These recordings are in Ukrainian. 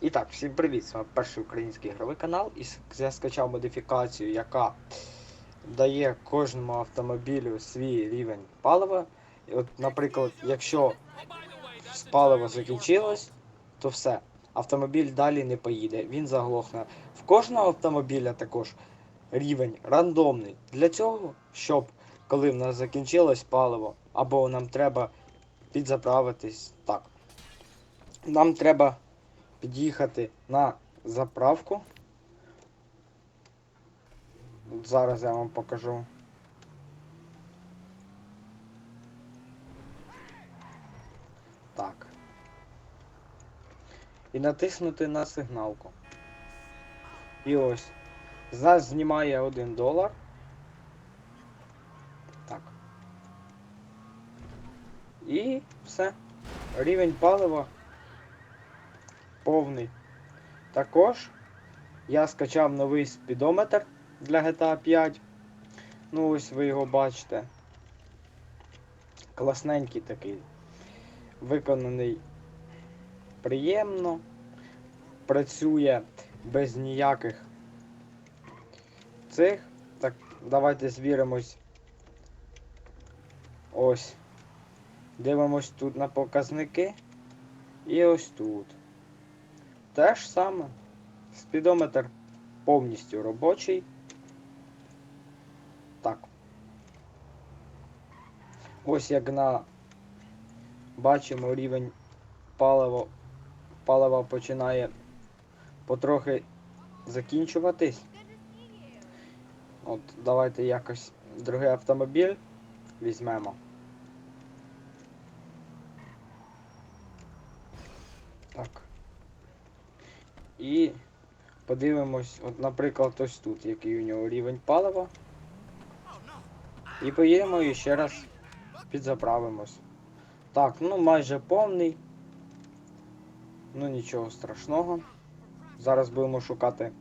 І так, всім привіт! З вами перший український ігровий канал. І я скачав модифікацію, яка дає кожному автомобілю свій рівень палива. І от, наприклад, якщо паливо закінчилось, то все. Автомобіль далі не поїде, він заглохне. В кожного автомобіля також рівень рандомний. Для цього, щоб коли в нас закінчилось паливо, або нам треба підзаправитись, так. Нам треба під'їхати на заправку. От Зараз я вам покажу. Так. І натиснути на сигналку. І ось. З нас знімає 1 долар. Так. І все. Рівень палива повний. Також я скачав новий спідометр для GTA 5. Ну ось ви його бачите. Класненький такий. Виконаний приємно. Працює без ніяких цих. Так, давайте звіримось. Ось. Дивимось тут на показники. І ось тут. Те ж саме. Спідометр повністю робочий. Так. Ось як на бачимо рівень палива, палива починає потрохи закінчуватись. От, давайте якось другий автомобіль візьмемо. Так. І подивимось, от, наприклад, ось тут, який у нього рівень палива. І поїдемо і ще раз підзаправимось. Так, ну майже повний. Ну нічого страшного. Зараз будемо шукати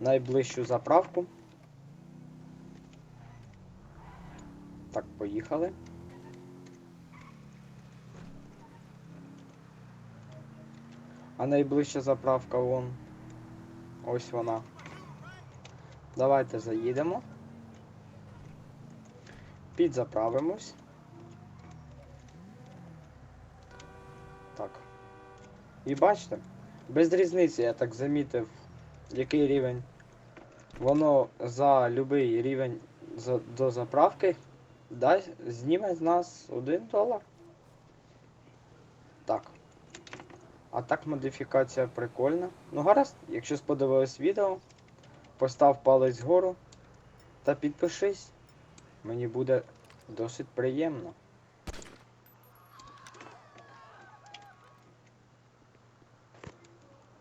найближчу заправку. Так, поїхали. А найближча заправка вон. Ось вона. Давайте заїдемо. Підзаправимось. Так. І бачите, без різниці я так замітив, який рівень. Воно за будь-який рівень до заправки дасть, зніме з нас 1 долар. Так. А так модифікація прикольна. Ну гаразд, якщо сподобалось відео, постав палець вгору та підпишись. Мені буде досить приємно.